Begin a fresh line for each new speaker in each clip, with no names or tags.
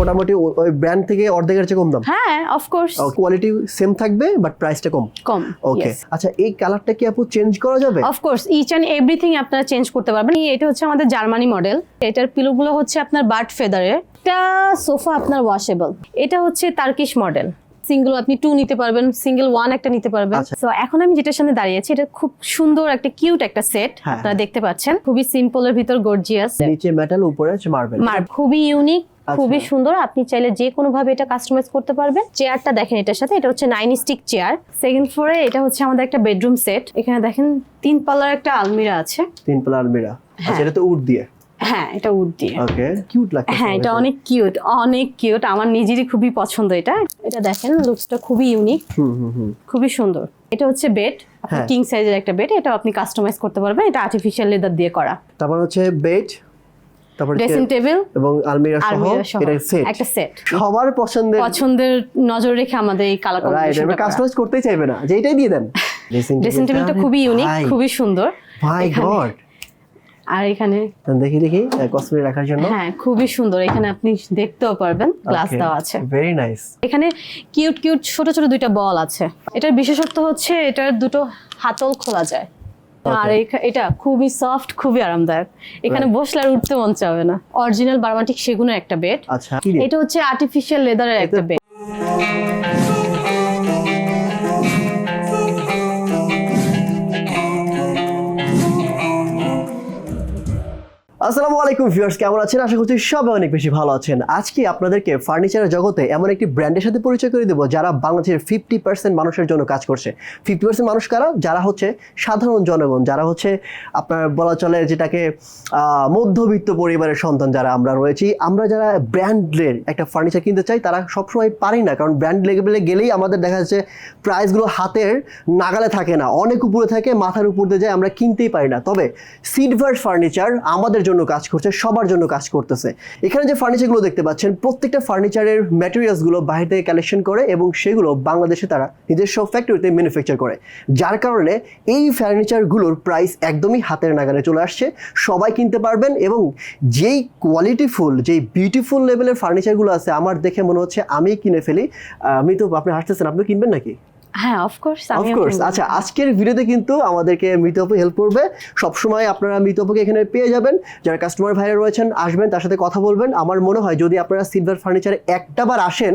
মোটামুটি ওই ব্র্যান্ড থেকে অর্ধেকের চেয়ে কম দাম?
হ্যাঁ অফকোর্স
কোয়ালিটি সেম থাকবে বাট প্রাইসটা কম?
কম
ওকে আচ্ছা এই কালারটা কি আপু চেঞ্জ করা যাবে?
Of course each and everything আপনারা চেঞ্জ করতে পারবেন। এটা হচ্ছে আমাদের জার্মানি মডেল এটার পিলোগুলো হচ্ছে আপনার বার্ড ফেদারের। এটা সোফা আপনার ওয়াশেবল এটা হচ্ছে তার্কিশ মডেল সিঙ্গেল আপনি টু নিতে পারবেন সিঙ্গেল ওয়ান একটা নিতে পারবেন।
আচ্ছা।
তো এখন আমি যেটার সামনে দাঁড়িয়ে আছি এটা খুব সুন্দর একটা কিউট একটা সেট
হ্যাঁ।
আপনারা দেখতে পাচ্ছেন। খুবই সিম্পলের ভিতর গর্জিয়াস
নিচে মেটাল উপরে মার্বেল
মার খুবই ইউনিক
আচ্ছা।
খুবই সুন্দর। আপনি চাইলে যে কোনো ভাবে এটা কাস্টমাইজ করতে পারবেন। চেয়ারটা দেখেন এটার সাথে এটা হচ্ছে নাইন স্টিক চেয়ার সেকেন্ড ফ্লোরে এটা হচ্ছে আমাদের একটা বেডরুম সেট এখানে দেখেন তিন পাল্লার একটা আলমিরা আছে।
তিন পাল্লা আলমিরা। আচ্ছা
হ্যাঁ।
এটা তো উড দিয়ে।
হ্যাঁ এটা উড দিয়ে।
ওকে কিউট লাগছে
হ্যাঁ এটা অনেক কিউট অনেক কিউট আমার নিজেরই খুবই পছন্দ এটা। এটা দেখেন লুকসটা খুবই ইউনিক
হুম হুম
খুবই সুন্দর। এটা হচ্ছে বেড। কিং সাইজের একটা বেড এটা আপনি কাস্টমাইজ করতে পারবেন এটা আর্টিফিশিয়াল লেদার দিয়ে করা।
তারপর হচ্ছে বেড তারপর
ড্রেসিং টেবিল
এবং আলমিরা সহ এটা সেট
একটা সেট
সবার পছন্দের
পছন্দের নজর রেখে আমাদের এই কালার কম্বিনেশনটা
কাস্টমাইজ করতেই চাইবে না যে এটাই দিয়ে দেন।
ড্রেসিং টেবিলটা খুবই ইউনিক খুবই সুন্দর।
মাই গড।
আর এখানে
দেখি দেখি কসমেটিক রাখার জন্য।
হ্যাঁ খুবই সুন্দর। এখানে আপনি দেখতেও পারবেন গ্লাস দেওয়া আছে।
ভেরি নাইস
এখানে কিউট কিউট ছোট ছোট দুইটা বল আছে। এটার বিশেষত্ব হচ্ছে এটার দুটো হাতল খোলা যায়। আর এটা খুবই সফট খুবই আরামদায়ক। এখানে বসলে আর উঠতে মন চাবে না। অরিজিনাল বার্মাটিক সেগুনের একটা বেড
আচ্ছা
এটা হচ্ছে আর্টিফিশিয়াল লেদারের একটা বেড
আসসালামু আলাইকুম ভিউয়ার্স, কেমন আছেন? আশা করছি সবাই অনেক বেশি ভালো আছেন। আজকে আপনাদেরকে ফার্নিচারের জগতে এমন একটি ব্র্যান্ডের সাথে পরিচয় করে দেবো, যারা বাংলাদেশের ফিফটি পার্সেন্ট মানুষের জন্য কাজ করছে। ফিফটি পার্সেন্ট মানুষ কারা? যারা হচ্ছে সাধারণ জনগণ, যারা হচ্ছে আপনার বলা চলে যেটাকে মধ্যবিত্ত পরিবারের সন্তান যারা আমরা রয়েছি, আমরা যারা ব্র্যান্ডের একটা ফার্নিচার কিনতে চাই, তারা সবসময় পারি না, কারণ ব্র্যান্ড লেভেলে গেলেই আমাদের দেখা যাচ্ছে প্রাইসগুলো হাতের নাগালে থাকে না। অনেক উপরে থাকে, মাথার উপর দিয়ে যায়, আমরা কিনতেই পারি না। তবে সিডভার ফার্নিচার আমাদের জন্য কাজ করছে, সবার জন্য কাজ করতেছে। এখানে যে ফার্নিচারগুলো দেখতে পাচ্ছেন, প্রত্যেকটা ফার্নিচারের ম্যাটেরিয়ালসগুলো বাইরে থেকে কালেকশন করে এবং সেগুলো বাংলাদেশে তারা নিজস্ব ফ্যাক্টরিতে ম্যানুফ্যাকচার করে। যার কারণে এই ফার্নিচারগুলোর প্রাইস একদমই হাতের নাগালে চলে আসছে। সবাই কিনতে পারবেন এবং যেই কোয়ালিটিফুল যেই বিউটিফুল লেভেলের ফার্নিচারগুলো আছে, আমার দেখে মনে হচ্ছে আমি কিনে ফেলি। আমি তো আপনি হাসতেছেন আপনি কিনবেন নাকি?
হ্যাঁ অফকোর্স
অফকোর্স আচ্ছা আজকের ভিডিওতে কিন্তু আমাদেরকে মৃত আপু হেল্প করবে। সবসময় আপনারা মৃত আপুকে এখানে পেয়ে যাবেন। যারা কাস্টমার ভাইরা রয়েছেন আসবেন তার সাথে কথা বলবেন। আমার মনে হয় যদি আপনারা সিলভার ফার্নিচারে একটা বার আসেন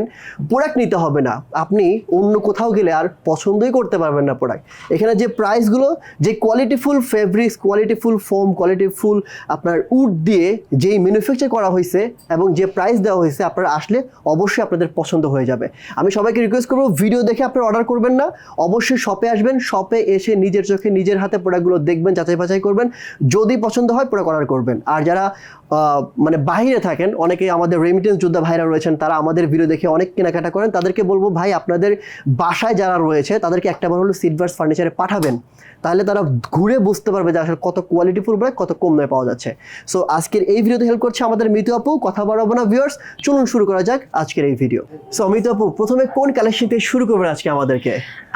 প্রোডাক্ট নিতে হবে না। আপনি অন্য কোথাও গেলে আর পছন্দই করতে পারবেন না প্রোডাক্ট এখানে যে প্রাইসগুলো যে কোয়ালিটিফুল ফেব্রিক্স কোয়ালিটিফুল ফোম কোয়ালিটিফুল আপনার উড দিয়ে যেই ম্যানুফ্যাকচার করা হয়েছে এবং যে প্রাইস দেওয়া হয়েছে আপনারা আসলে অবশ্যই আপনাদের পছন্দ হয়ে যাবে। আমি সবাইকে রিকোয়েস্ট করব ভিডিও দেখে আপনারা অর্ডার করবেন। না। অবশ্যই শপে আসবেন শপে এসে নিজের চোখে নিজের হাতে প্রোডাক্টগুলো দেখবেন, যাচাই বাছাই করবেন। যদি পছন্দ হয় প্রোডাক্ট অর্ডার করবেন। আর যারা মানে বাইরে থাকেন, অনেকে আমাদের রেমিটেন্স যোদ্ধা ভাইরা রয়েছেন, তারা আমাদের ভিডিও দেখে অনেক কেনাকাটা করেন। তাদেরকে বলব, ভাই, আপনাদের বাসায় যারা রয়েছে, তাদেরকে একটাবার হলো সিলভার্স ফার্নিচারে পাঠাবেন। তাহলে তারা ঘুরে বুঝতে পারবে যে আসলে কত কোয়ালিটিফুল প্রোডাক্ট কত কম দামে পাওয়া যাচ্ছে। সো আজকের এই ভিডিওতে হেল্প করছে আমাদের মিতু আপু। কথা বাড়াবো না ভিউয়ার্স চলুন শুরু করা যাক আজকের এই ভিডিও সো মিতু আপু, প্রথমে কোন কালেকশন থেকে শুরু করবেন আজকে আমাদেরকে?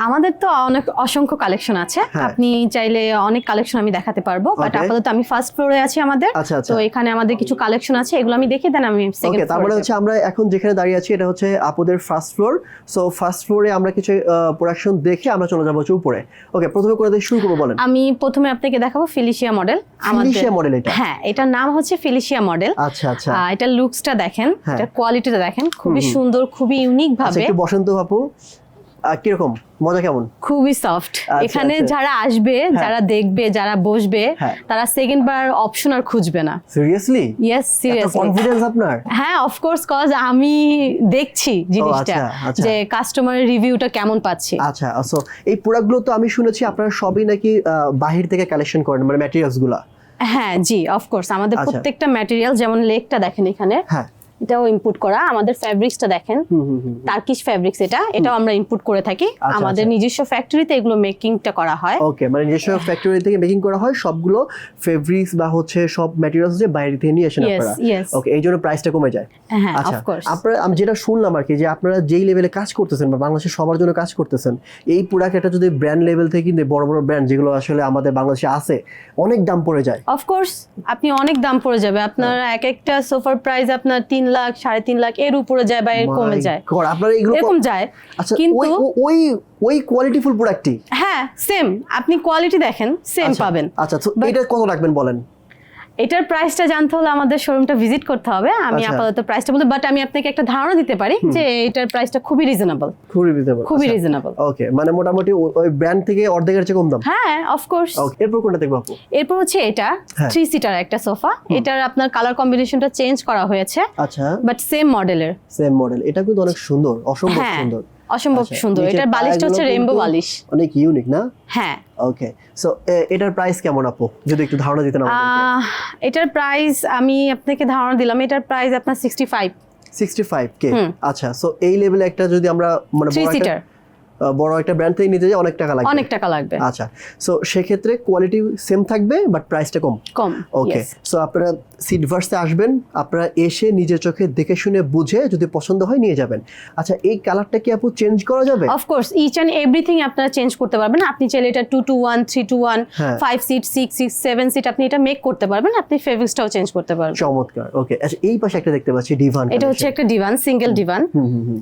আমাদের তো অনেক অসংখ্য কালেকশন আছে।
হ্যাঁ।
আপনি চাইলে অনেক কালেকশন আমি দেখাতে পারব বাট আপাতত আমি ফার্স্ট ফ্লোরে আছি আমাদের।
আচ্ছা, আচ্ছা।
তো এখানে আমাদের কিছু কালেকশন আছে এগুলো আমি দেখে দেন আমি
ওকে
সেকেন্ড
তারপরে হচ্ছে আমরা এখন যেখানে দাঁড়িয়ে আছি এটা হচ্ছে আপুদের ফার্স্ট ফ্লোর সো ফার্স্ট ফ্লোরে আমরা কিছু প্রোডাকশন দেখে আমরা চলে যাব হচ্ছে উপরে। ওকে প্রথমে করে দিয়ে শুরু করব বলেন।
আমি প্রথমে আপনাকে দেখাবো ফিলিশিয়া মডেল
ফিলিশিয়া মডেল এটা।
হ্যাঁ এটার নাম হচ্ছে ফিলিশিয়া মডেল
আচ্ছা আচ্ছা।
এটার লুকসটা দেখেন
হ্যাঁ।
এটার কোয়ালিটিটা দেখেন খুবই সুন্দর খুবই ইউনিক
আচ্ছা
ভাবে।
একটু বসন্ত আপু। আহ, কীরকম? মজা কেমন?
খুবই সফট
আচ্ছা,
এখানে
আচ্ছা।
যারা আসবে যারা দেখবে যারা বসবে
হ্যাঁ।
তারা সেকেন্ড বার অপশন আর খুঁজবে না।
সিরিয়াসলি
ইয়েস সিরিয়াসলি
কনফিডেন্স আপনার?
হ্যাঁ অফকোর্স কজ আমি দেখছি জিনিসটা
আচ্ছা।
যে কাস্টমারের রিভিউটা কেমন পাচ্ছি।
আচ্ছা সো এই প্রোডাক্টগুলো তো আমি শুনেছি আপনারা সবই নাকি বাহির থেকে কালেকশন করেন মানে ম্যাটেরিয়ালসগুলা।
হ্যাঁ জি অফকোর্স আমাদের। প্রত্যেকটা ম্যাটেরিয়াল যেমন লেগটা দেখেন এখানে।
হ্যাঁ।
এটাও ইনপুট করা। আমাদের ফ্যাব্রিক্সটা দেখেন। টার্কিশ ফ্যাব্রিক্স এটা। এটাও আমরা ইনপুট করে থাকি।
আচ্ছা,
আমাদের
আচ্ছা।
নিজস্ব ফ্যাক্টরিতে এগুলো মেকিংটা করা হয়।
ওকে মানে যেসব ফ্যাক্টরি থেকে মেকিং করা হয়। সবগুলো ফেব্রিক্স বা হচ্ছে সব ম্যাটেরিয়ালস যে বাইরে থেকে নিয়ে আসেন আপনারা। ওকে এই জন্য প্রাইসটা কমে যায়।
হ্যাঁ
আচ্ছা আপনারা আমি যেটা শুনলাম আর কি যে আপনারা যেই লেভেলে কাজ করতেছেন বা বাংলাদেশের সবার জন্য কাজ করতেছেন এই প্রোডাক্ট একটা যদি ব্র্যান্ড লেভেল থেকে কিনতে বড় বড় ব্র্যান্ড যেগুলো আসলে আমাদের বাংলাদেশে আছে অনেক দাম পড়ে যায়।
অফকোর্স আপনি অনেক দাম পড়ে যাবে। আপনার
হ্যাঁ।
এক একটা সোফার প্রাইস আপনার তিন লাখ সাড়ে তিন লাখ এর উপরে যায় বা এর কমে যায়।
আপনারা
এরকম যায়।
আচ্ছা
কিন্তু
ওই ওই কোয়ালিটি কোয়ালিটিফুল প্রোডাক্টই
হ্যাঁ সেম আপনি কোয়ালিটি দেখেন সেম পাবেন।
আচ্ছা তো এটা কত রাখবেন বলেন?
এটার প্রাইসটা জানতে হলে আমাদের শোরুমটা ভিজিট করতে হবে। আমি
আচ্ছা।
আপাতত প্রাইসটা বলতে বাট আমি আপনাকে একটা ধারণা দিতে পারি যে এটার প্রাইসটা খুবই রিজনেবল
খুবই রিজনেবল
খুবই রিজনেবল
ওকে মানে মোটামুটি ওই ব্র্যান্ড থেকে অর্ধেকের চেয়ে কম দাম?
হ্যাঁ অফকোর্স
ওকে এরপর কোনটা দেখব আপু?
এরপর হচ্ছে এটা
হ্যাঁ।
থ্রি সিটার একটা সোফা এটার আপনার কালার কম্বিনেশনটা চেঞ্জ করা হয়েছে।
আচ্ছা।
বাট সেম মডেলের
সেম মডেল এটা কিন্তু অনেক সুন্দর অসম্ভব
হ্যাঁ।
সুন্দর।
অসম্ভব
আচ্ছা,
সুন্দর। এটার বালিশটা হচ্ছে রেইনবো বালিশ।
অনেক ইউনিক না?
হ্যাঁ।
ওকে সো এটার প্রাইস কেমন আপু? যদি একটু ধারণা দিতেন আমাদেরকে।
এটার প্রাইস আমি আপনাকে ধারণা দিলাম এটার প্রাইস আপনার সিক্সটি ফাইভ
65 কে আচ্ছা সো এই লেভেলে একটা যদি আমরা মানে
থ্রি
বড় একটা
সিটার
আহ, বড় একটা ব্র্যান্ড থেকে নিতে অনেক টাকা লাগবে।
অনেক টাকা লাগবে।
আচ্ছা সো সেক্ষেত্রে কোয়ালিটি সেম থাকবে বাট প্রাইসটা কম?
কম
ওকে সো আপনারা সিটভার্সে আসবেন আপনারা এসে নিজের চোখে দেখে শুনে বুঝে যদি পছন্দ হয় নিয়ে যাবেন। আচ্ছা এই কালারটা কি আপু চেঞ্জ করা যাবে?
Of course each and everything আপনারা চেঞ্জ করতে পারবেন। আপনি চাইলে এটা two two one three two one. Five seat six six seven seat আপনি এটা মেক করতে পারবেন। আপনি ফেব্রিক্সটাও চেঞ্জ করতে পারবেন।
চমৎকার ওকে আচ্ছা এই পাশে একটা দেখতে পাচ্ছি ডিভান
এটা হচ্ছে একটা ডিভান সিঙ্গেল ডিভান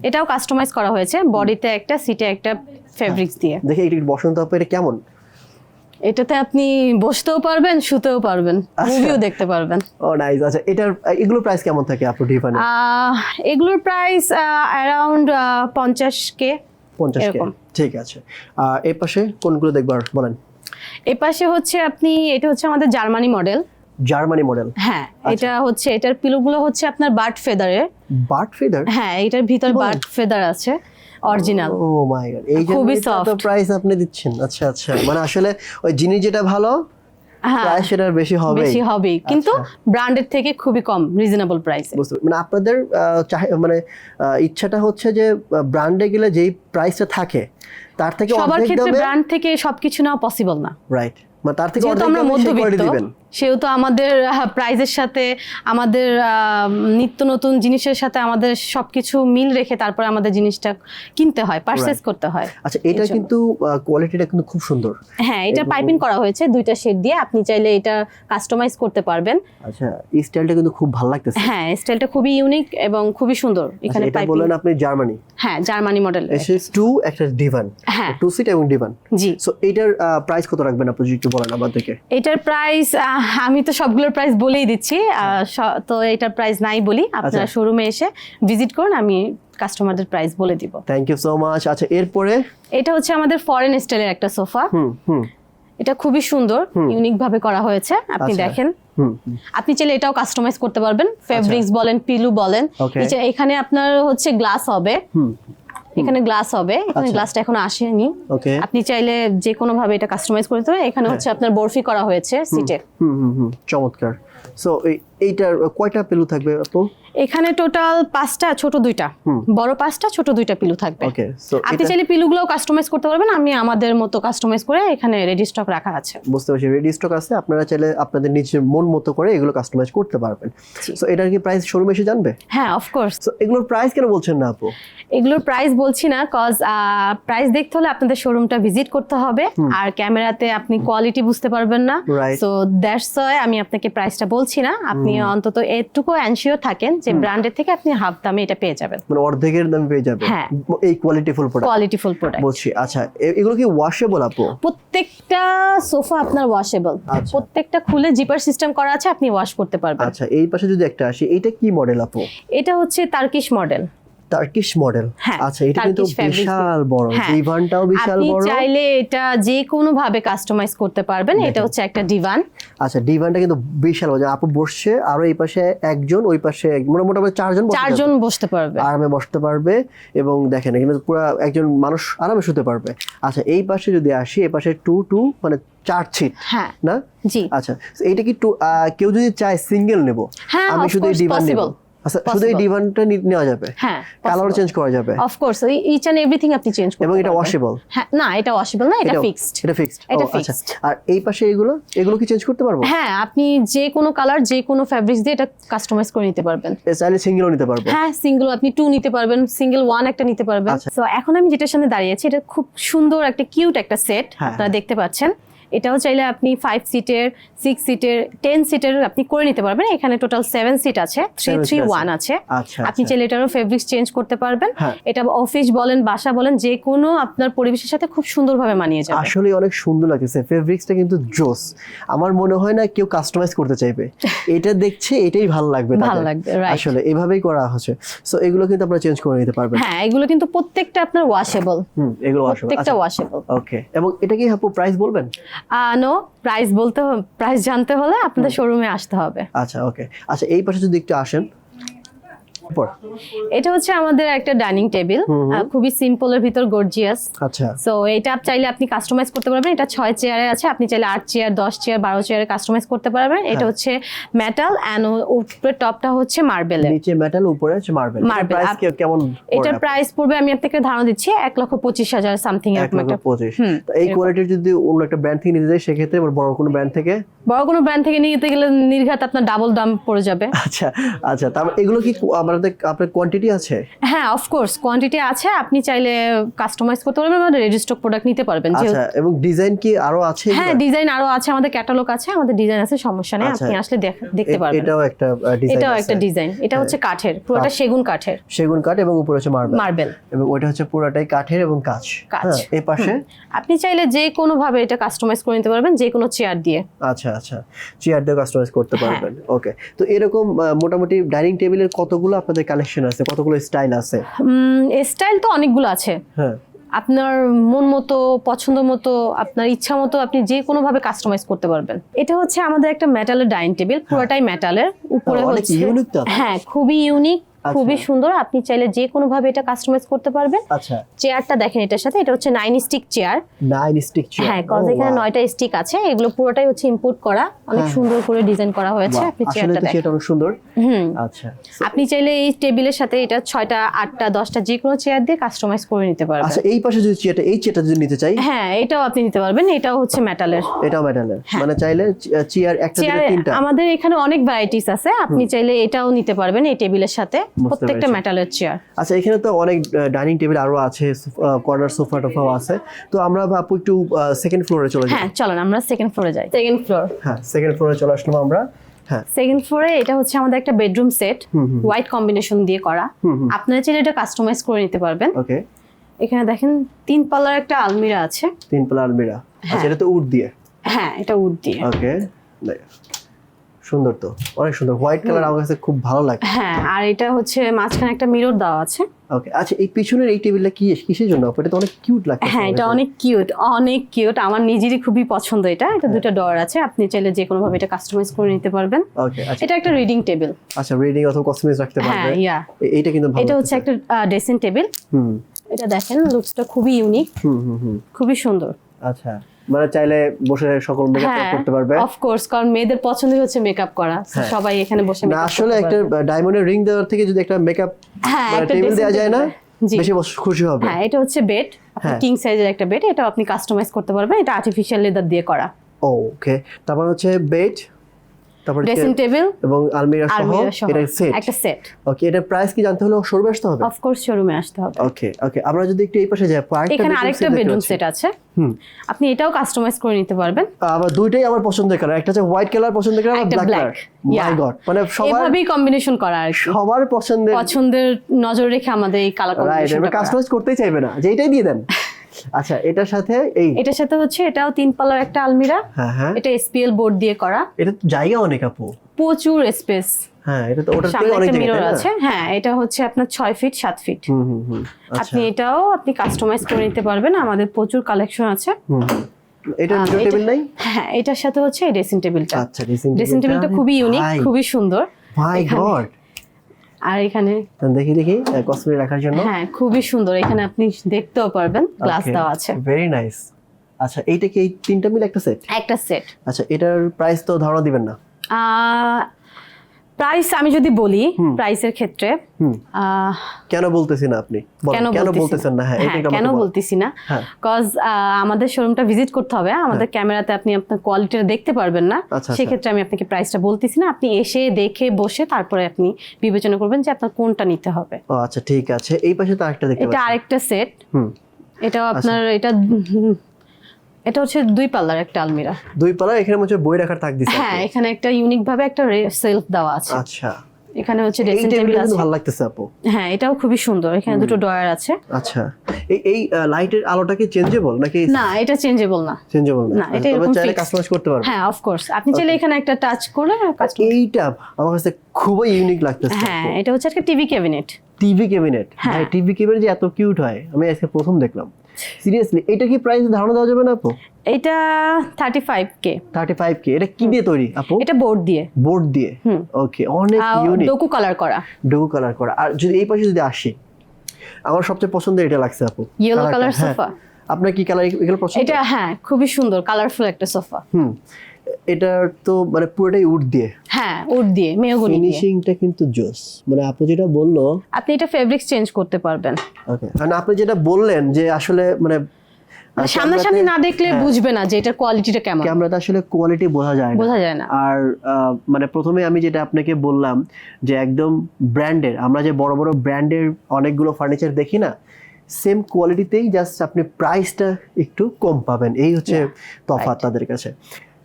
এটাও কাস্টমাইজ করা হয়েছে। বডিতে একটা সিটে একটা। ফেব্রিক্স দিয়ে।
দেখি একটু বসন্ত আপু এটা কেমন?
এটাতে আপনি বসতেও পারবেন শুতেও পারবেন
আচ্ছা।
মুভিও দেখতে পারবেন।
ও নাইস আচ্ছা এটার এগুলোর প্রাইস কেমন থাকে আপু ডিভানে
আহ, এগুলোর প্রাইস অ্যারাউন্ড পঞ্চাশ কে
পঞ্চাশ কে।
এরকম।
ঠিক আছে। এই পাশে কোনগুলো দেখবার বলেন?
এ পাশে হচ্ছে আপনি এটা হচ্ছে আমাদের জার্মানি মডেল
জার্মানি মডেল
হ্যাঁ
আচ্ছা।
এটা হচ্ছে এটার পিলোগুলো হচ্ছে আপনার বার্ড ফেদারের।
Bird feather?
হ্যাঁ এটার ভিতর বার্ড ফেদার আছে। অরিজিনাল
ও মাই গড এই জন্য তো
soft।
প্রাইস আপনি দিচ্ছেন। আচ্ছা আচ্ছা। মানে আসলে ওই জিনিস যেটা ভালো
হ্যাঁ।
প্রাইস সেটার বেশি হবে
বেশি কিন্তু
আচ্ছা।
ব্র্যান্ডের থেকে খুবই কম রিজনেবল প্রাইসে
মানে আপনাদের মানে ইচ্ছাটা হচ্ছে যে ব্র্যান্ডে গেলে যেই প্রাইসটা থাকে তার থেকে
সবার ক্ষেত্রে ব্র্যান্ড থেকে সবকিছু নেওয়া পসিবল না।
রাইট মানে তার থেকে অর্ধেক
আমরা মধ্যবিত্ত। সেহেতু আমাদের প্রাইজের সাথে আমাদের নিত্য নতুন জিনিসের সাথে আমাদের সবকিছু মিল রেখে তারপরে আমাদের জিনিসটা কিনতে হয় পারচেস করতে হয়।
আচ্ছা এটা কিন্তু কোয়ালিটিটা কিন্তু খুব সুন্দর।
হ্যাঁ এটা পাইপিং করা হয়েছে দুইটা শেড দিয়ে আপনি চাইলে এটা কাস্টমাইজ করতে পারবেন।
আচ্ছা এই স্টাইলটা কিন্তু খুব ভালো লাগতেছে।
হ্যাঁ স্টাইলটা খুবই ইউনিক এবং খুবই সুন্দর
আচ্ছা,
এখানে পাইপিং
বললেন আপনি জার্মানি
হ্যাঁ জার্মানি মডেল
এসে টু একটা ডিভান
হ্যাঁ।
টু সিট এবং ডিভান
জি।
সো এইটার প্রাইস কত রাখবেন আপনি একটু বলেন আমাদেরকে?
এটার প্রাইস আমি তো সবগুলোর প্রাইস বলেই দিচ্ছি। তো এটার প্রাইস নাই বলি। আপনারা
আচ্ছা।
শোরুমে এসে ভিজিট করুন আমি কাস্টমারদের প্রাইস বলে দিব।
থ্যাংক ইউ সো মাচ আচ্ছা এরপরে?
এটা হচ্ছে আমাদের ফরেন স্টাইলের একটা সোফা
হুম হুম।
এটা খুবই সুন্দর ইউনিক ভাবে করা হয়েছে আপনি
আচ্ছা।
দেখেন। আপনি চাইলে এটাও কাস্টমাইজ করতে পারবেন। ফেব্রিক্স বলেন পিলু বলেন। এখানে আপনার হচ্ছে গ্লাস হবে। এখানে গ্লাস হবে এখানে
আচ্ছা।
গ্লাসটা এখনও আসেনি। আপনি চাইলে যে কোনো ভাবে এটা কাস্টমাইজ করতে পারেন। এখানে হচ্ছে আপনার বরফি করা হয়েছে সিটে
হুম হুম হুম চমৎকার। সো এইটার কয়টা পেলু থাকবে আপু?
এখানে টোটাল পাঁচটা ছোট দুইটা। বড় পাঁচটা ছোট দুইটা পিলু থাকবে।
ওকে সো
আপনি চাইলে পিলুগুলোও কাস্টমাইজ করতে পারবেন। আমি আমাদের মতো কাস্টমাইজ করে এখানে রেডি স্টক রাখা আছে।
বুঝতে পারছি রেডি স্টক আছে। আপনারা চাইলে আপনাদের নিজের মন মতো করে এগুলো কাস্টমাইজ করতে পারবেন। সো এটার কি প্রাইস শোরুমে এসে জানবে?
হ্যাঁ অফকোর্স
সো এগুলোর প্রাইস কেন বলছেন না আপু?
এগুলোর প্রাইস বলছি না কজ প্রাইস দেখতে হলে আপনাদের শোরুমটা ভিজিট করতে হবে। আর ক্যামেরাতে আপনি কোয়ালিটি বুঝতে পারবেন না. সো দ্যাটস ওয়াই আমি আপনাকে প্রাইসটা বলছি না। আপনি অন্তত এটুকু এনশিওর থাকেন যে ব্র্যান্ডের থেকে আপনি হাফ দামে এটা পেয়ে যাবেন।
মানে অর্ধেকের দামে পেয়ে যাবেন।
হ্যাঁ।
এই প্রোডাক্ট
প্রোডাক্ট
বলছি আচ্ছা এগুলো কি ওয়াশেবল আপু?
প্রত্যেকটা সোফা আপনার ওয়াশেবল
আচ্ছা।
প্রত্যেকটা খুলে জিপার সিস্টেম করা আছে আপনি ওয়াশ করতে পারবেন।
আচ্ছা এই পাশে যদি একটা আসি এটা কি মডেল আপু?
এটা হচ্ছে তার্কিশ মডেল
টার্কিশ মডেল
হ্যাঁ,
আচ্ছা এটা কিন্তু বিশাল বড়।
হ্যাঁ।
ডিভানটাও বিশাল
আপনি চাইলে এটা যে কোনো ভাবে কাস্টমাইজ করতে পারবেন এটা হচ্ছে একটা ডিভান
আচ্ছা ডিভানটা কিন্তু বিশাল বড়। আপু বসছে আর এই পাশে একজন ওই পাশে মোটামুটি চারজন
চারজন বসতে পারবে।
আরামে বসতে পারবে এবং দেখেন এখানে পুরো একজন মানুষ আরামে শুতে পারবে। আচ্ছা এই পাশে যদি আসি এই পাশে টু টু মানে চার সিট
হ্যাঁ
না?
জি।
আচ্ছা এটা কি টু কেউ যদি চায় সিঙ্গেল নেব
হ্যাঁ,
আমি শুধু এই ডিভান নেব. আচ্ছা শুধু এই ডিভানটা নেওয়া যাবে?
হ্যাঁ
কালার চেঞ্জ করা যাবে?
Of course each and everything আপনি চেঞ্জ করতে
এবং এটা ওয়াশেবল
হ্যাঁ না এটা ওয়াশেবল না এটা ফিক্সড
এটা ফিক্সড
এটা
আচ্ছা।
fixed।
আর এই পাশে এগুলো? এগুলো কি চেঞ্জ করতে পারব?
হ্যাঁ আপনি যে কোনো কালার যে কোনো ফ্যাব্রিক্স দিয়ে এটা কাস্টমাইজ করে নিতে পারবেন।
চাইলে সিঙ্গেলও নিতে পারব।
হ্যাঁ সিঙ্গেল আপনি টু নিতে পারবেন সিঙ্গেল ওয়ান একটা নিতে পারবেন।
আচ্ছা।
তো এখন আমি যেটার সামনে দাঁড়িয়ে আছি এটা খুব সুন্দর একটা কিউট একটা সেট
হ্যাঁ।
আপনারা দেখতে পাচ্ছেন। এটাও চাইলে আপনি ফাইভ সিটের সিক্স সিটের টেন সিটের আপনি করে নিতে পারবেন। এখানে টোটাল সেভেন সিট আছে থ্রি থ্রি ওয়ান আছে।
আচ্ছা
আপনি
আচ্ছা।
চাইলে এটারও ফেব্রিক্স চেঞ্জ করতে পারবেন।
হ্যাঁ।
এটা অফিস বলেন বাসা বলেন যে কোনো আপনার পরিবেশের সাথে খুব সুন্দরভাবে মানিয়ে যাবে।
আসলে অনেক সুন্দর লাগতেছে। ফেব্রিক্সটা কিন্তু জোস। আমার মনে হয় না কেউ কাস্টমাইজ করতে চাইবে। এটা দেখছে এটাই ভালো লাগবে
ভালো লাগবে,
আসলে এভাবেই করা হচ্ছে। সো এগুলো কিন্তু আপনারা চেঞ্জ করে নিতে পারবেন।
হ্যাঁ এগুলো কিন্তু প্রত্যেকটা আপনার ওয়াশেবল
হুম এগুলো আসবে
প্রত্যেকটা ওয়াশেবল
ওকে এবং এটা কি আপু প্রাইস বলবেন?
নো প্রাইস বলতে প্রাইস জানতে হলে আপনাদের শোরুমে আসতে হবে
আচ্ছা ওকে আচ্ছা এই পাশে যদি একটু আসেন।
এটা হচ্ছে আমাদের একটা ডাইনিং টেবিল। খুবই সিম্পলের ভিতর গর্জিয়াস
আচ্ছা।
সো এটা চাইলে আপনি কাস্টমাইজ করতে পারবেন। এটা ছয় চেয়ারে আছে। আপনি চাইলে আট চেয়ার দশ চেয়ার বারো চেয়ারে কাস্টমাইজ করতে পারবেন।
হ্যাঁ।
এটা হচ্ছে মেটাল উপরে টপটা হচ্ছে মার্বেলের
নিচে মেটাল উপরে আছে মার্বেল প্রাইস কেমন
এটার প্রাইস পড়বে আমি আপনাকে ধারণা দিচ্ছি এক লক্ষ পঁচিশ হাজার সামথিং এরকম একটা।
এই কোয়ালিটির যদি অন্য একটা ব্র্যান্ড থেকে নিতে যাই সেক্ষেত্রে বড় কোনো ব্র্যান্ড থেকে?
বড় কোনো ব্র্যান্ড থেকে নিতে গেলে নির্ঘাত আপনার ডাবল দাম পড়ে যাবে।
আচ্ছা আচ্ছা। তারপর এগুলো কি আমাদের আপনার কোয়ান্টিটি আছে?
হ্যাঁ অফকোর্স কোয়ান্টিটি আছে আপনি চাইলে কাস্টমাইজ করতে পারবেন বা রেডি স্টক প্রোডাক্ট নিতে পারবেন
আচ্ছা এবং ডিজাইন কি আরও আছে
হ্যাঁ ডিজাইন আরও আছে আমাদের ক্যাটালগ আছে আমাদের ডিজাইন আছে সমস্যা নেই
আচ্ছা।
আপনি আসলে দেখতে পারবেন।
এটাও একটা ডিজাইন
এটাও একটা ডিজাইন এটা হচ্ছে কাঠের পুরোটা সেগুন কাঠের।
সেগুন কাঠ এবং উপরে হচ্ছে মার্বেল
মার্বেল
এবং ওইটা হচ্ছে পুরোটাই কাঠের এবং কাচ।
কাচ।
হ্যাঁ, এই পাশে?
আপনি চাইলে যে কোনো ভাবে এটা কাস্টমাইজ করে নিতে পারবেন যে কোনো চেয়ার দিয়ে।
আচ্ছা আচ্ছা চেয়ার দিয়ে কাস্টমাইজ করতে
হ্যাঁ।
পারবেন। ওকে তো এরকম মোটামুটি ডাইনিং টেবিলের কতগুলো আপনাদের কালেকশন আছে? কতগুলো স্টাইল আছে?
স্টাইল তো অনেকগুলো আছে।
হ্যাঁ।
আপনার মন মতো পছন্দ মতো আপনার ইচ্ছা মতো আপনি যে কোনো ভাবে কাস্টমাইজ করতে পারবেন। এটা হচ্ছে আমাদের একটা মেটালের ডাইনিং টেবিল পুরোটাই মেটালের উপরে হচ্ছে হ্যাঁ খুবই ইউনিক খুবই সুন্দর। আপনি চাইলে যে কোনো ভাবে এটা কাস্টমাইজ করতে পারবেন।
আচ্ছা।
চেয়ারটা দেখেন এটার সাথে। এটা হচ্ছে nine stick chair
nine stick chair
হ্যাঁ কজ এখানে নয়টা স্টিক আছে। এগুলো পুরোটাই হচ্ছে ইম্পোর্ট করা। অনেক
হ্যাঁ।
সুন্দর করে ডিজাইন করা হয়েছে। আপনি চেয়ারটা দেখেন।
চেয়ারটা অনেক সুন্দর।
হুম।
আচ্ছা।
আপনি চাইলে এই টেবিলের সাথে এটা ছয়টা আটটা দশটা যে কোনো চেয়ার দিয়ে কাস্টমাইজ করে নিতে পারবেন।
আচ্ছা এই পাশে যদি চেয়ারটা এই চেয়ারটা যদি নিতে চাই?
হ্যাঁ এটাও আপনি নিতে পারবেন। এটাও হচ্ছে মেটালের
এটাও মেটালের মানে চাইলে চেয়ার একটা থেকে তিনটা।
আমাদের এখানে অনেক ভ্যারাইটিস আছে। আপনি চাইলে এটাও নিতে পারবেন এই টেবিলের সাথে। প্রত্যেকটা মেটালের চেয়ার
আচ্ছা এখানে তো অনেক ডাইনিং টেবিল আরও আছে কর্নার সোফা টোফাও আছে। তো আমরা আপু একটু সেকেন্ড ফ্লোরে চলে যাই।
হ্যাঁ চলেন আমরা সেকেন্ড ফ্লোরে যাই। সেকেন্ড ফ্লোর
হ্যাঁ সেকেন্ড ফ্লোরে চলে আসলাম আমরা। হ্যাঁ।
সেকেন্ড ফ্লোরে এটা হচ্ছে আমাদের একটা বেডরুম সেট হোয়াইট কম্বিনেশন দিয়ে করা। আপনারা চাইলে এটা কাস্টমাইজ করে নিতে পারবেন।
ওকে
এখানে দেখেন তিন পাল্লার একটা আলমিরা আছে।
তিন পাল্লা আলমিরা। আচ্ছা এটা তো উড দিয়ে।
হ্যাঁ এটা উড দিয়ে।
ওকে সুন্দর তো অনেক সুন্দর। হোয়াইট কালার আমার কাছে খুব ভালো লাগে।
হ্যাঁ আর এটা হচ্ছে মাঝখানে একটা মিরর দেওয়া আছে।
ওকে আচ্ছা এই পিছনের এই টেবিলটা কি কিসের জন্য? এটা তো অনেক কিউট লাগছে
হ্যাঁ এটা অনেক কিউট অনেক কিউট আমার নিজেরই খুবই পছন্দ এটা। এটা দুটো ডর আছে। আপনি চাইলে যে কোনো ভাবে এটা কাস্টমাইজ করে নিতে পারবেন।
ওকে আচ্ছা।
এটা একটা রিডিং টেবিল
আচ্ছা রিডিং অথবা কসমেটিক্স রাখতে
পারবেন
হ্যাঁ
ইয়া
এ- এইটা কিন্তু ভালো
এটা হচ্ছে একটা ড্রেসিং টেবিল
হুম।
এটা দেখেন লুকসটা খুবই ইউনিক
হুম হুম হুম।
খুবই সুন্দর।
আচ্ছা। মানে চাইলে বসে সকল মেকআপ
হ্যাঁ
করতে পারবে।
অফ কোর্স কারণ মেয়েদের পছন্দই হচ্ছে মেকআপ করা।
হ্যাঁ।
সবাই এখানে বসে মেকআপ
আসলে একটা ডায়মন্ডের রিং দেওয়ার থেকে যদি একটা মেকআপ টেবিল দেওয়া যায় না বেশি খুশি হবে।
হ্যাঁ এটা হচ্ছে বেড। কিং সাইজের একটা বেড এটা আপনি কাস্টমাইজ করতে পারবেন। এটা আর্টিফিশিয়াল লেদার দিয়ে করা।
ওকে তারপর হচ্ছে বেড তারপর
ড্রেসিং টেবিল
এবং আলমিরা সহ এটা সেট
একটা সেট
ওকে এটা প্রাইস কি জানতে হলে শোরুমে আসতে হবে?
অফ কোর্স শোরুমে আসতে হবে।
ওকে ওকে আমরা যদি একটু এই পাশে যাই আরেকটা
এখানে
bedroom
আরেকটা বেডরুম সেট আছে।
হুম।
আপনি এটাও কাস্টমাইজ করে নিতে পারবেন।
আবার দুইটাই আমার পছন্দের কালার একটা হচ্ছে হোয়াইট কালার পছন্দের কালার আর ব্ল্যাক কালার মাই গড মানে সবার
এভাবেই কম্বিনেশন করা আর
সবার পছন্দের
পছন্দের নজর রেখে আমাদের এই কালার কম্বিনেশন
কাস্টমাইজ করতেই চাইবে না যে এটাই দিয়ে দেন। আচ্ছা এটার সাথে এই
এটার সাথে হচ্ছে এটাও তিন পাল্লার একটা আলমিরা।
হ্যাঁ হ্যাঁ।
এটা এসপিএল বোর্ড দিয়ে করা।
এটা তো জায়গা অনেক আপু।
প্রচুর স্পেস
হ্যাঁ এটা তো ওটার থেকে
সামনে
অনেক
একটা
জায়গা
মিরর আছে। হ্যাঁ এটা হচ্ছে আপনার ছয় ফিট সাত ফিট
হুম হুম হুম। আচ্ছা।
আপনি এটাও আপনি কাস্টমাইজ করে নিতে পারবেন। আমাদের প্রচুর কালেকশন আছে।
এটা মিরর টেবিল নাই?
হ্যাঁ এটার সাথে হচ্ছে ড্রেসিং টেবিলটা
আচ্ছা ড্রেসিং
ড্রেসিং টেবিলটা খুবই ইউনিক খুবই সুন্দর
মাই গড।
আর এখানে
দেখি দেখি কসমেটিক রাখার জন্য।
হ্যাঁ খুবই সুন্দর। এখানে আপনি দেখতেও পারবেন গ্লাস দাও আছে।
ভেরি নাইস আচ্ছা এইটা কি এই তিনটা মিলে একটা সেট
একটা সেট
আচ্ছা এটার প্রাইস তো ধারণা দিবেন না।
প্রাইস আমি যদি বলি প্রাইসের ক্ষেত্রে
কেন বলতেছেন না আপনি?
কেন
বলতেছেন না? হ্যাঁ
হ্যাঁ, কেন বলতেছি না?
হ্যাঁ।
কজ আমাদের শোরুমটা ভিজিট করতে হবে আমাদের ক্যামেরাতে আপনি আপনার কোয়ালিটিটা দেখতে পারবেন না।
আচ্ছা, আচ্ছা।
সেক্ষেত্রে আমি আপনাকে প্রাইসটা বলতেছি না। আপনি এসে দেখে বসে তারপরে আপনি বিবেচনা করবেন যে আপনার কোনটা নিতে হবে।
ও আচ্ছা ঠিক আছে। এই পাশে তো আরেকটা দেখতে
এটা আরেকটা সেট
হুম।
এটাও আপনার এটা এটা হচ্ছে দুই পাল্লার একটা আলমিরা।
দুই পালা এখানে হচ্ছে বই রাখার তাক দিছে
হ্যাঁ এখানে একটা ইউনিক ভাবে একটা সেলফ দেওয়া আছে।
আচ্ছা।
এখানে হচ্ছে ড্রেসিং টেবিল আছে।
ভালো লাগতেছে আপু।
হ্যাঁ এটাও খুবই সুন্দর। এখানে দুটো ড্রয়ার আছে।
আচ্ছা। এই এই লাইটের আলোটা কি চেঞ্জেবল নাকি
না এটা চেঞ্জেবল না।
চেঞ্জেবল
না, এটা এরকম
চাইলে। কাস্টমাইজ করতে পারবে
হ্যাঁ অফকোর্স আপনি চাইলে এখানে একটা টাচ করে করতে-
এইটা আমার কাছে খুবই ইউনিক লাগতেছে
হ্যাঁ এটা হচ্ছে একটা টিভি ক্যাবিনেট
টিভি ক্যাবিনেট
হ্যাঁ।
টিভি ক্যাবিনেট যে এত কিউট হয় আমি আজকে প্রথম দেখলাম। সিরিয়াসলি এটা কি প্রাইস ধারণা দেওয়া যাবে না আপু?
এটা thirty five K
thirty five K এটা কি দিয়ে তৈরি আপু?
এটা বোর্ড দিয়ে।
বোর্ড দিয়ে? ওকে অনেক ইউনিক
ডোকু কালার করা।
ডকু কালার করা। আর যদি এই পাশে যদি আসি আমার সবচেয়ে পছন্দের এটা লাগছে আপু।
Yellow colour. সোফা
আপনার কি কালার এগুলো পছন্দ?
এটা হ্যাঁ খুবই সুন্দর কালারফুল একটা সোফা
হুম। এটার তো মানে পুরোটাই উড দিয়ে।
হ্যাঁ উড দিয়ে মেহগনি
ফিনিশিংটা কিন্তু জোস। মানে আপু যেটা বলল
আপনি এটা ফেব্রিক্স চেঞ্জ করতে পারবেন।
ওকে আর আপনি যেটা বললেন যে আসলে মানে
মানে সামনাসামনি না দেখলে
হ্যাঁ।
বুঝবে না যে এটার কোয়ালিটিটা কেমন।
ক্যামেরাতে আসলে কোয়ালিটি বোঝা যায় না।
বোঝা যায় না।
আর মানে প্রথমে আমি যেটা আপনাকে বললাম যে একদম ব্র্যান্ডের আমরা যে বড় বড় ব্র্যান্ডের অনেকগুলো ফার্নিচার দেখি না সেম কোয়ালিটিতেই জাস্ট আপনি প্রাইসটা একটু কম পাবেন। এই হচ্ছে তফাৎ তাদের কাছে।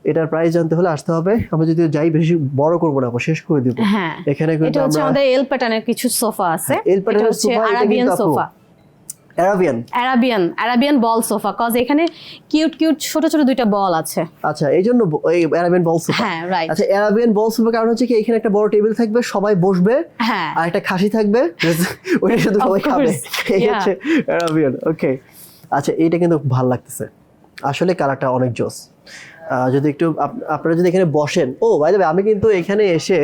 এটার প্রাইস জানতে হলে আসতে হবে। আমরা যদি যাই বেশি বড় করব না আপু, শেষ করে দিব।
হ্যাঁ।
এখানে
এটা
কিন্তু
হচ্ছে
আমরা
আমাদের এল প্যাটার্নের কিছু সোফা আছে।
pattern
এটা হচ্ছে Arabian sofa
Arabian
Arabian Arabian ball sofa cause এখানে কিউট কিউট ছোট ছোট দুইটা বল আছে।
আচ্ছা এই জন্য এই অ্যারাবিয়ান বল সোফা
হ্যাঁ রাইট
আচ্ছা অ্যারাবিয়ান বল সোফা কারণ হচ্ছে কি এখানে একটা বড় টেবিল থাকবে সবাই বসবে
হ্যাঁ।
আর একটা খাসি থাকবে ওইটা শুধু সবাই খাবে। এই. হচ্ছে অ্যারাবিয়ান ওকে আচ্ছা এইটা কিন্তু ভালো লাগতেছে। আসলে কালারটা অনেক জোস। যদি একটু আপনারা যদি এখানে বসেন ও ভাই আমি কিন্তু এখানে এসে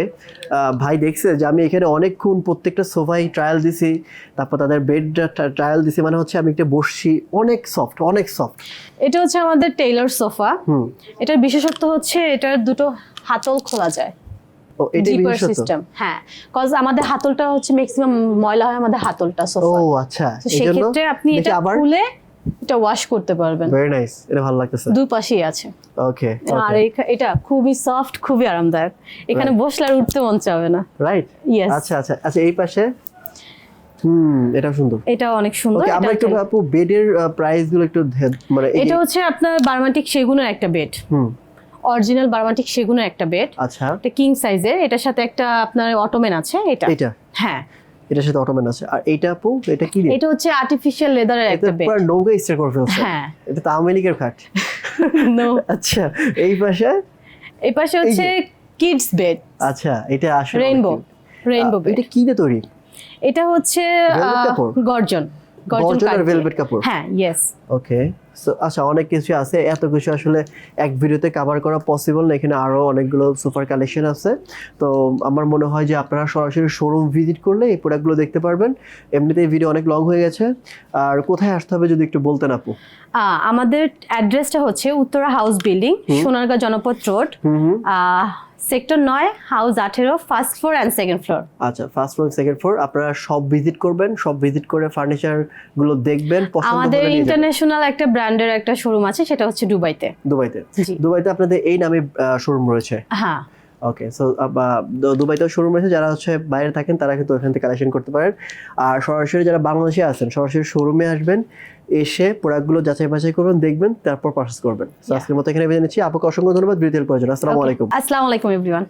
ভাই দেখছে যে আমি এখানে অনেকক্ষণ প্রত্যেকটা সোফাই ট্রায়াল দিছি তারপর তাদের বেডটা ট্রায়াল দিছি মানে হচ্ছে আমি একটা বসছি অনেক সফট অনেক সফট
এটা হচ্ছে আমাদের টেইলর সোফা।
হুম।
এটার বিশেষত্ব হচ্ছে এটার দুটো হাতল খোলা যায়।
ও এটাই
সিস্টেম হ্যাঁ। কজ আমাদের হাতলটা হচ্ছে ম্যাক্সিমাম ময়লা হয় আমাদের হাতলটা
ও আচ্ছা
সেক্ষেত্রে আপনি এটা
আবার।
খুলে এটা ওয়াশ করতে পারবেন।
ভেরি নাইস এটা ভালো লাগতেছে।
দুই পাশেই আছে
ওকে
আর এটা খুবই সফট খুবই আরামদায়ক। এখানে বসলে আর উঠতে মন চাবে না।
রাইট
ইয়েস
আচ্ছা আচ্ছা আচ্ছা এই পাশে? হুম এটা সুন্দর।
এটা অনেক সুন্দর
ওকে আমরা একটু আপু বেডের প্রাইসগুলো একটু মানে
এটা হচ্ছে আপনার বার্মাটিক সেগুনের একটা বেড।
হুম।
অরিজিনাল বার্মাটিক সেগুনের একটা বেড।
আচ্ছা।
এটা কিং সাইজের এটার সাথে একটা আপনার অটোমেন আছে এটা।
এটা।
হ্যাঁ।
এটার সাথে অটোমেন আছে। আর এইটা আপু এটা কি
এটা হচ্ছে আর্টিফিশিয়াল লেদারের একটা বেড
পুরো নৌকা স্টার করে ফেলছে।
হ্যাঁ।
এটা তো আওয়ামী লীগের খাট
নো
আচ্ছা এই পাশে?
এই পাশে হচ্ছে কিডস বেড
আচ্ছা এটা আসলে
রেইনবো রেইনবো
এটা কি দিয়ে তৈরি?
এটা হচ্ছে গর্জন।
গর্জন আর
কাঠ দিয়ে।
ভেলভেট কাপড়?
হ্যাঁ ইয়েস
ওকে সো আচ্ছা অনেক কিছু আছে। এত কিছু আসলে এক ভিডিওতে কভার করা পসিবল না। এখানে আরও অনেকগুলো সুপার কালেকশন আছে। তো আমার মনে হয় যে আপনারা সরাসরি শোরুম ভিজিট করলে এই প্রোডাক্টগুলো দেখতে পারবেন। এমনিতেই ভিডিও অনেক লং হয়ে গেছে। আর কোথায় আসতে হবে যদি একটু বলতেন আপু?
আমাদের অ্যাড্রেসটা হচ্ছে Uttara house building Sonargaon Janapath road sector নয় হাউস আঠেরো first floor and second floor
আচ্ছা ফার্স্ট ফ্লোর সেকেন্ড ফ্লোর আপনারা সব ভিজিট করবেন সব ভিজিট করে ফার্নিচারগুলো দেখবেন
আমাদের। ইন্টারন্যাশনাল একটা ব্র্যান্ডের একটা শোরুম আছে সেটা হচ্ছে দুবাইতে।
দুবাইতে। দুবাইতে আপনাদের এই নামে শোরুম রয়েছে?
হ্যাঁ।
ওকে সো দুবাইতেও শোরুম রয়েছে যারা হচ্ছে বাইরে থাকেন তারা কিন্তু ওখান থেকে কালেকশন করতে পারেন। আর সরাসরি যারা বাংলাদেশে আছেন সরাসরি শোরুমে আসবেন। এসে প্রোডাক্টগুলো যাচাই বাছাই করবেন দেখবেন তারপর পারচেস করবেন। আজকের মতো এখানে বেঁধে নিচ্ছি। আপনাকে অসংখ্য ধন্যবাদ। বিরতির প্রয়োজন। আসসালামু আলাইকুম।
আসসালামু আলাইকুম এভরিওয়ান